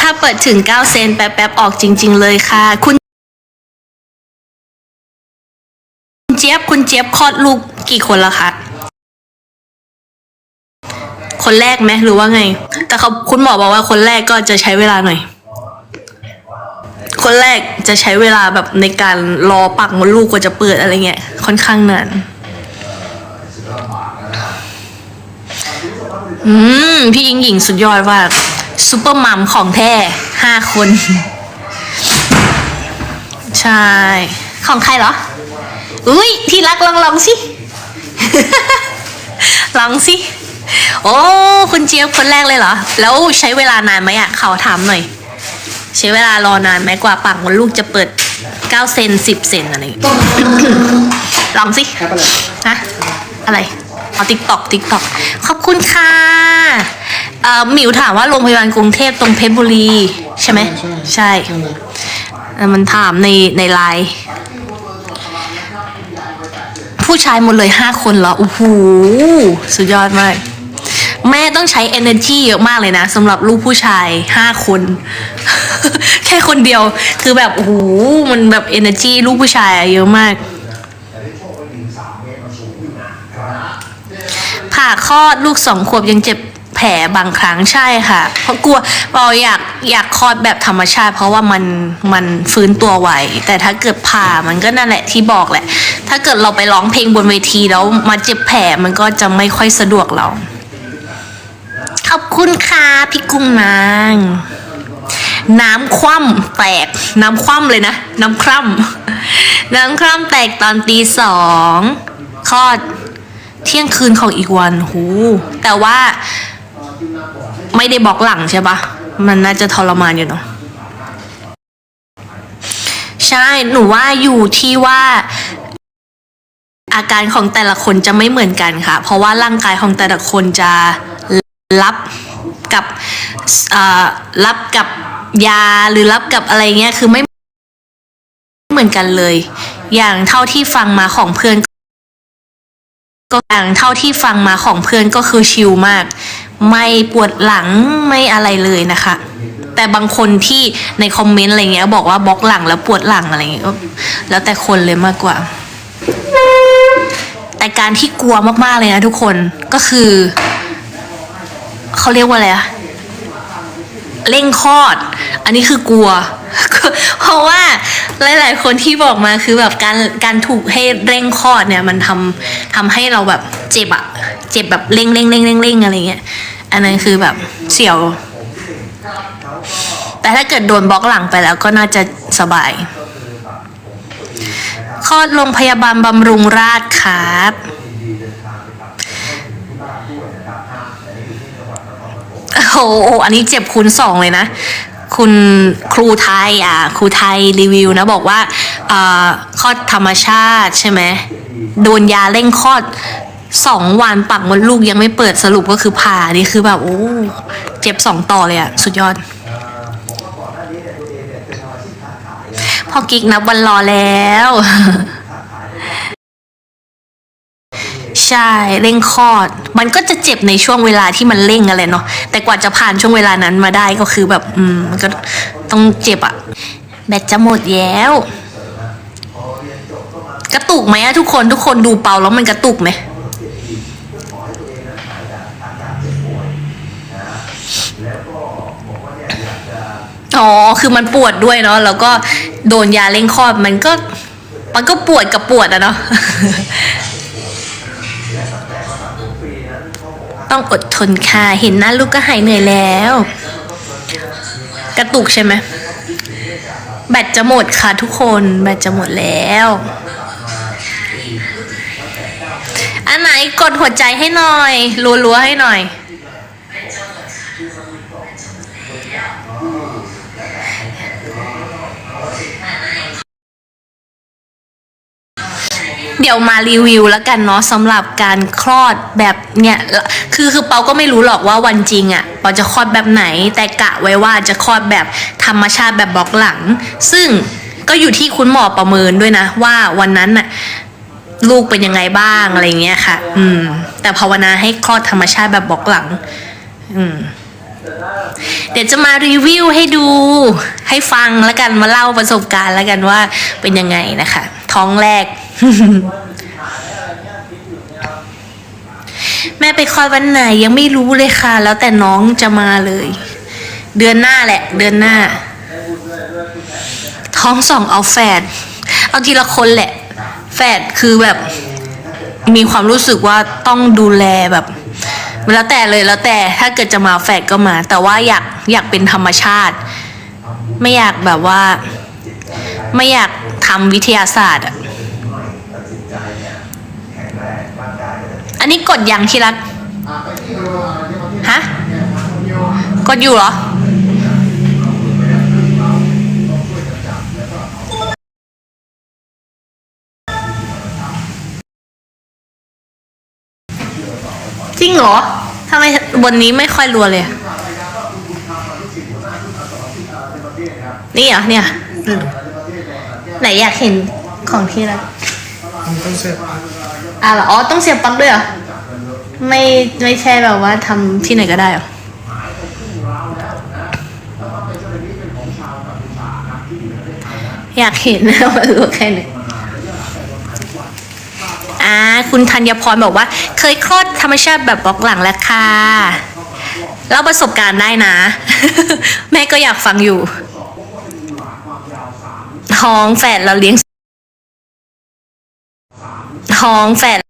ถ้าเปิดถึง 9 เซนแป๊บๆ ออกจริง ๆ เลยค่ะคุณคุณเจี๊ยบคุณเจี๊ยบคลอดลูกกี่คนแล้วคะ คนแรกไหมหรือว่าไง แต่เขาคุณหมอบอกว่าคนแรกก็จะใช้เวลาหน่อย คนแรกจะใช้เวลาแบบในการรอปักมดลูกกว่าจะเปิดอะไรเงี้ยค่อนข้างนาน อืม พี่ยิงหญิงสุดยอดว่าซูเปอร์มัมของแท้ห้าคน ใช่ ของใครเหรอ อุ้ยที่รักลองลองสิ ลองสิ โอ้ คุณเจี๊ยบคนแรกเลยเหรอ แล้วใช้เวลานานไหมอะเขาถามหน่อย ใช้เวลารอนานไหมกว่าปากมดลูกจะเปิด9เซน10 เซนอะไรอย่างเงี้ยลองสิ ฮะ อะไร เอาติ๊กตอกติ๊กตอกขอบคุณค่ะเอ่อหมิวถามว่าโรงพยาบาลกรุงเทพตรงเพชรบุรี ใช่ไหมใช่เอ่อมันถามในในไลน์ผู้ชายหมดเลยห้าคนเหรอโอ้โหสุดยอดมาก แม่ต้องใช้ energy เยอะมากเลยนะสำหรับลูกผู้ชายห้าคน แค่คนเดียว คือแบบโอ้โหมันแบบ energy ลูกผู้ชายอะเยอะมาก ผ่าคลอดลูกสองขวบยังเจ็บแผลบางครั้งใช่ค่ะ เพราะกลัวเราอยากอยากคลอดแบบธรรมชาติ เพราะว่ามันมันฟื้นตัวไวแต่ถ้าเกิดผ่ามันก็นั่นแหละที่บอกแหละ ถ้าเกิดเราไปร้องเพลงบนเวทีแล้วมาเจ็บแผลมันก็จะไม่ค่อยสะดวกเรา ขอบคุณค่ะพี่กุ้งนาง น้ำคว่ำแตก น้ำคว่ำเลยนะ น้ำคร่ำน้ำคร่ำแตกตอนตีสอง คลอดเที่ยงคืนของอีกวันหูแต่ว่าไม่ได้บอกหลังใช่ปะมันน่าจะทรมานอยู่เนาะใช่ หนูว่าอยู่ที่ว่าอาการของแต่ละคนจะไม่เหมือนกันค่ะ เพราะว่าร่างกายของแต่ละคนจะรับกับรับกับยาหรือรับกับอะไรเงี้ยคือไม่เหมือนกันเลย อย่างเท่าที่ฟังมาของเพื่อน ก็อย่างเท่าที่ฟังมาของเพื่อนก็คือชิลมาก ไม่ปวดหลังไม่อะไรเลยนะคะ แต่บางคนที่ในคอมเมนต์อะไรเงี้ยบอกว่าบล็อกหลังแล้วปวดหลังอะไรเงี้ยก็แล้วแต่คนเลยมากกว่า แต่การที่กลัวมากๆเลยนะทุกคนก็คือเขาเรียกว่าอะไรอะเร่งคลอด อันนี้คือกลัว เพราะว่าหลาย ๆ คนที่บอกมาคือแบบการการถูกให้เร่งคลอดเนี่ยมันทำทำให้เราแบบเจ็บอะเจ็บแบบเร่งเร่งเร่งเร่งเร่งอะไรเงี้ย อันนั้นคือแบบเสียว แต่ถ้าเกิดโดนบล็อกหลังไปแล้วก็น่าจะสบายคลอดโรงพยาบาลบำรุงราษฎร์ครับโอ้โหอันนี้เจ็บคูณสองเลยนะ คุณครูไทยอะครูไทยรีวิวนะบอกว่าอคลอดธรรมชาติใช่ไหมโดนยาเร่งคลอดสองวันปักมดลูกยังไม่เปิดสรุปก็คือผ่านี่คือแบบโอ้เจ็บสองต่อเลยอะสุดยอดพอกิ๊กนับวันรอแล้ว ใช่เร่งคลอด มันก็จะเจ็บในช่วงเวลาที่มันเร่งอะไรเนาะแต่กว่าจะผ่านช่วงเวลานั้นมาได้ก็คือแบบอืมมันก็ต้องเจ็บอะแบตจะหมดแล้ว กระตุกไหมอะทุกคนทุกคนดูเปาแล้วมันกระตุกไหมอ๋อ คือมันปวดด้วยเนาะ แล้วก็โดนยาเร่งคลอด มันก็ มันก็ปวดกับปวดอะเนาะ ต้องอดทนค่ะ เห็นหน้าลูกก็หายเหนื่อยแล้ว กระตุกใช่ไหมแบตจะหมดค่ะทุกคนแบตจะหมดแล้ว อันไหนกดหัวใจให้หน่อยรัวๆให้หน่อย เดี๋ยวมารีวิวแล้วกันเนาะสำหรับการคลอดแบบเนี่ยคือคือเปาก็ไม่รู้หรอกว่าวันจริงอะ่ะเปาจะคลอดแบบไหน แต่กะไว้ว่าจะคลอดแบบธรรมชาติแบบบล็อกหลัง ซึ่งก็อยู่ที่คุณหมอประเมินด้วยนะ ว่าวันนั้นน่ะลูกเป็นยังไงบ้างอะไรเงี้ยค่ะ อืม แต่ภาวนาให้คลอดธรรมชาติแบบบล็อกหลัง อืมเดี๋ยวจะมารีวิวให้ดูให้ฟังแล้วกันมาเล่าประสบการณ์แล้วกันว่าเป็นยังไงนะคะ ท้องแรก แม่ไปคลอดวันไหนยังไม่รู้เลยค่ะ แล้วแต่น้องจะมาเลย เดือนหน้าแหละ เดือนหน้า ท้องสองเอาแฝดเอาทีละคนแหละ แฝดคือแบบ มีความรู้สึกว่าต้องดูแลแบบแล้วแต่เลยแล้วแต่ถ้าเกิดจะมาแฝดก็มา แต่ว่าอยากอยากเป็นธรรมชาติ ไม่อยากแบบว่า ไม่อยากทำวิทยาศาสตร์อะ อันนี้กดยังที่รักฮะ กดอยู่เหรอ จริงเหรอทำไมบนนี้ไม่ค่อยรัวเลยอะนี่เหรอเนี่ย ไหนอยากเห็นของที่รักมันต้องเสียบปลั๊ก อะเหรออ๋อต้องเสียบปลั๊กด้วยเหรอไม่ไม่ใช่แบบว่าทำที่ไหนก็ได้เหรออยากเห็นนะว่ารู้แค่ไหนอ่าคุณธัญพรบอกว่า เคยคลอดธรรมชาติแบบบล็อกหลังแล้วค่ะเล่าประสบการณ์ได้นะ แม่ก็อยากฟังอยู่ ท้องแฝดเราเลี้ยง ท้องแฝด